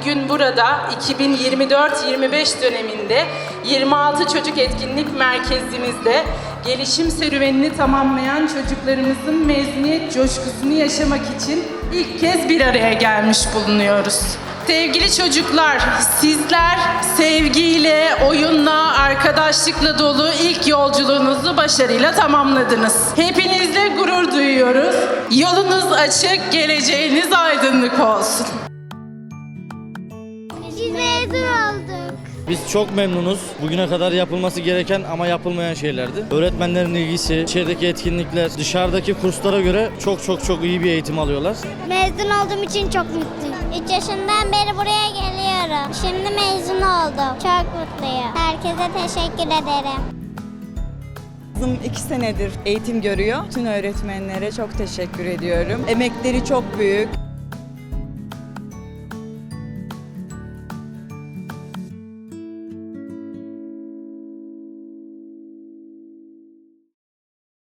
bugün burada 2024-25 döneminde 26 Çocuk Etkinlik Merkezimizde gelişim serüvenini tamamlayan çocuklarımızın mezuniyet coşkusunu yaşamak için ilk kez bir araya gelmiş bulunuyoruz. Sevgili çocuklar, sizler sevgiyle, oyunla, arkadaşlıkla dolu ilk yolculuğunuzu başarıyla tamamladınız. Hepinizle gurur duyuyoruz. Yolunuz açık, geleceğiniz aydınlık olsun. Biz çok memnunuz. Bugüne kadar yapılması gereken ama yapılmayan şeylerdi. Öğretmenlerin ilgisi, içerideki etkinlikler, dışarıdaki kurslara göre çok çok çok iyi bir eğitim alıyorlar. Mezun olduğum için çok mutluyum. 3 yaşından beri buraya geliyorum. Şimdi mezun oldum. Çok mutluyum. Herkese teşekkür ederim. Kızım iki senedir eğitim görüyor. Tüm öğretmenlere çok teşekkür ediyorum. Emekleri çok büyük.